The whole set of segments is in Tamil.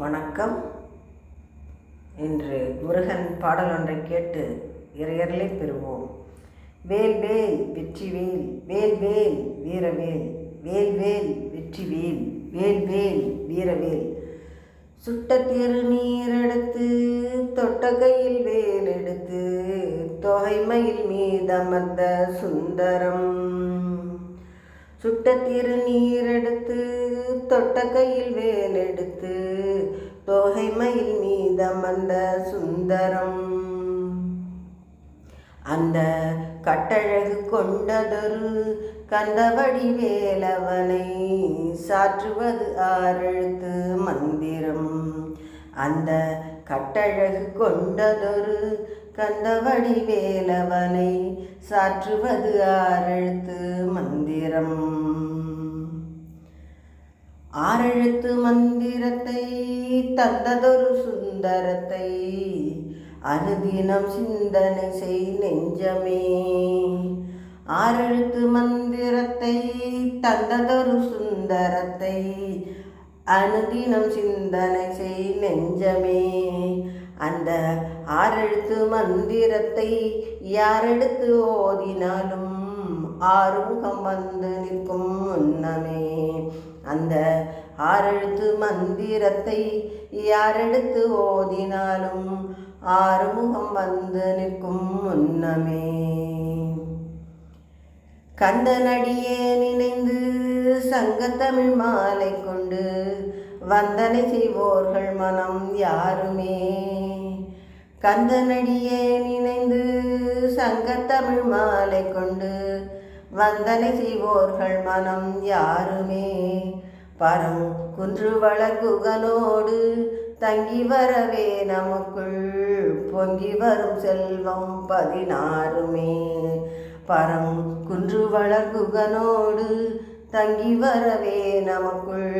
வணக்கம். இன்று முருகன் பாடல் ஒன்றை கேட்டு இறையர்களை பெறுவோம். வேல் வேல் வெற்றி வேல் வேல் வேல் வீரவேல் வேல் வேல் வெற்றி வேல் வேல் வேல் வீரவேல் சுட்ட திரு எடுத்து தொட்ட கையில் வேல் எடுத்து தொகைமையில் மீதமர்ந்த சுந்தரம். சுட்ட திருநீர் எடுத்து தொட்ட கையில் வேலெடுத்து எடுத்து தொகைமையில் மீதமர்ந்த சுந்தரம். அந்த கட்டழகு கொண்டதொரு கந்தவடி வேலவனை சாற்றுவது ஆறெழுத்து மந்திரம். அந்த கட்டழகு கொண்டதொரு கந்தவடி வேலவனை சாற்றுவது ஆறெழுத்து மந்திரம். ஆறெழுத்து மந்திரத்தை தந்ததொரு சுந்தரத்தை அனுதினம் சிந்தனை செய் நெஞ்சமே. ஆறெழுத்து மந்திரத்தை தந்ததொரு சுந்தரத்தை அனுதினம் சிந்தனை செய் நெஞ்சமே. அந்த ஆறெழுத்து மந்திரத்தை யாரெடுத்து ஓதினாலும் ஆறுமுகம் வந்து நிற்கும் முன்னமே அந்த ஆறெழுத்து மந்திரத்தை யாரெடுத்து ஓதினாலும் ஆறுமுகம் வந்து நிற்கும் முன்னமே கந்தனடியே நினைந்து சங்கத்தமிழ் மாலை கொண்டு வந்தனை செய்வோர்கள் மனம் யாருமே? கந்தனடியே நினைந்து சங்கத்தமிழ் மாலை கொண்டு வந்தனை செய்வோர்கள் மனம் யாருமே? பரம் குன்று வளர்குகனோடு தங்கி வரவே நமக்குள் பொங்கி வரும் செல்வம் பதினாறுமே. பரம் குன்று வளர்குகனோடு தங்கி வரவே நமக்குள்.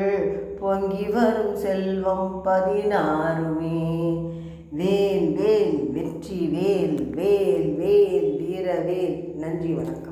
பொங்கி வரும் செல்வம் பதினாறுமே. வேல் வேல் வெற்றி வேல் வேல் வேல் வீரவேல் நன்றி வணக்கம்.